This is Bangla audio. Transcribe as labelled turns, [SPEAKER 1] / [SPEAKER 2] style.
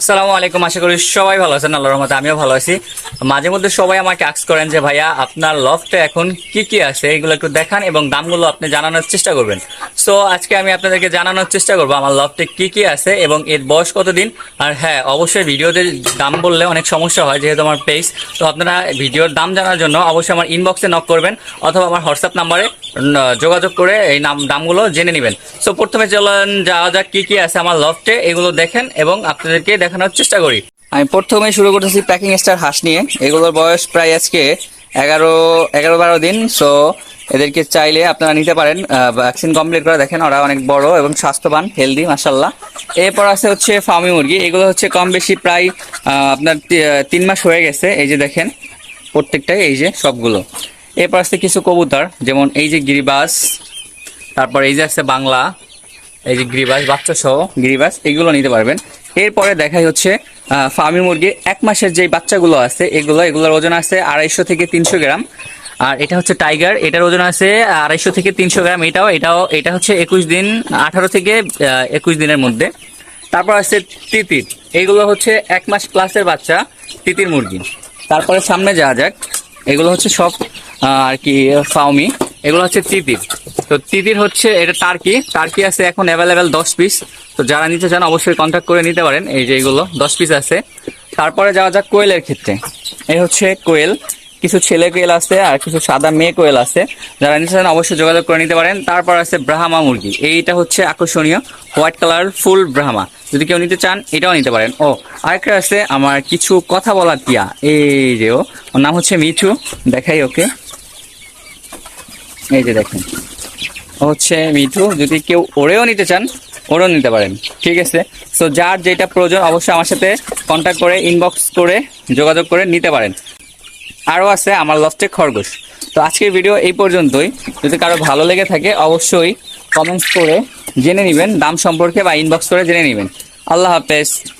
[SPEAKER 1] আসসালামু আলাইকুম, আশা করি সবাই ভালো আছেন, আল্লাহর রহমতে আমিও ভালো আছি। মাঝে মধ্যে সবাই আমাকে আক্স করেন যে, ভাইয়া, আপনার লফটে এখন কি কি আছে? এগুলো একটু দেখান এবং দামগুলো আপনি জানানোর চেষ্টা করবেন। সো আজকে আমি আপনাদেরকে জানানোর চেষ্টা করব, আমার লফটে কি কি আছে এবং এর বয়স কতদিন? আর হ্যাঁ অবশ্যই ভিডিওতে দাম বললে অনেক সমস্যা হয়, যেহেতু আমার পেজ তো আপনারা ভিডিওর দাম জানার জন্য অবশ্যই আমার ইনবক্সে নক করবেন অথবা আমার হোয়াটসঅ্যাপ নাম্বারে যোগাযোগ করে এই নাম, দামগুলো জেনে নেবেন। সো প্রথমে চলেন যাওয়া যাক কি কি আছে আমার লফটে এগুলো দেখেন এবং আপনাদেরকে দেখানোর চেষ্টা করি। আমি প্রথমে শুরু করতেছি প্যাকিং স্টার হাঁস নিয়ে। এগুলোর বয়স প্রায় আজকে এগারো এগারো বারো দিন। সো এদেরকে চাইলে আপনারা নিতে পারেন। ভ্যাকসিন কমপ্লিট করে দেখেন, ওরা অনেক বড় এবং স্বাস্থ্যবান হেলদি মাসাল্লাহ এরপর আছে হচ্ছে ফার্মি মুরগি। এগুলো হচ্ছে কম বেশি প্রায় আপনার তিন মাস হয়ে গেছে। এই যে দেখেন, প্রত্যেকটাই এই যে সবগুলো। এরপর আছে কিছু কবুতর, যেমন এই যে গিরিবাস, তারপর এই যে আছে বাংলা, এই যে গিরিবাস, বাচ্চা সহ গিরিবাস, এগুলো নিতে পারবেন। এরপরে দেখাই হচ্ছে ফার্মি মুরগি এক মাসের যে বাচ্চাগুলো আছে, এগুলো, এগুলোর ওজন আছে আড়াইশো থেকে তিনশো গ্রাম। আর এটা হচ্ছে টাইগার, এটার ওজন আছে আড়াইশো থেকে তিনশো গ্রাম। এটাও এটাও, এটা হচ্ছে একুশ দিন, আঠারো থেকে একুশ দিনের মধ্যে। তারপর আছে তিতির এইগুলো হচ্ছে এক মাস প্লাসের বাচ্চা, তিতির মুরগি। তারপরে সামনে যাওয়া যাক, এগুলো হচ্ছে সব আর কি ফাউমি এগুলো হচ্ছে তিতির। তো তিতির হচ্ছে, এটা টার্কি। টার্কি আছে এখন অ্যাভেলেবেল দশ পিস তো যারা নিতে চান অবশ্যই কন্ট্যাক্ট করে নিতে পারেন। এই যে এগুলো, দশ পিস আছে। তারপরে যাওয়া যাক কোয়েলের ক্ষেত্রে। এই হচ্ছে কোয়েল। কিছু ছেলে কোয়েল আছে আর কিছু সাদা মেয়ে কোয়েল আছে। যারা নিতে চান অবশ্যই যোগাযোগ করে নিতে পারেন। তারপর আছে ব্রাহ্মা মুরগি। এইটা হচ্ছে আকর্ষণীয়। White colour, full Brahma. যদি কেউ নিতে চান, এটাও নিতে পারেন। ও, আরেকটা আছে আমার কিছু কথা বলার টিয়া। এই যে ও, ওর নাম হচ্ছে মিঠু। দেখাই ওকে। এই যে দেখেন। হচ্ছে মিঠু, যদি কেউ ওরেও নিতে চান, ওরেও নিতে পারেন। ঠিক আছে? সো যার যেটা প্রয়োজন, অবশ্যই আমার সাথে কন্ট্যাক্ট করে ইনবক্স করে যোগাযোগ করে নিতে পারেন। আরও আছে আমার লস্টে খরগোশ। তো আজকের ভিডিও এই পর্যন্তই। যদি কারও ভালো লেগে থাকে, অবশ্যই কমেন্টস করে জেনে নেবেন, দাম সম্পর্কে বা ইনবক্স করে জেনে নেবেন। আল্লাহ হাফেজ।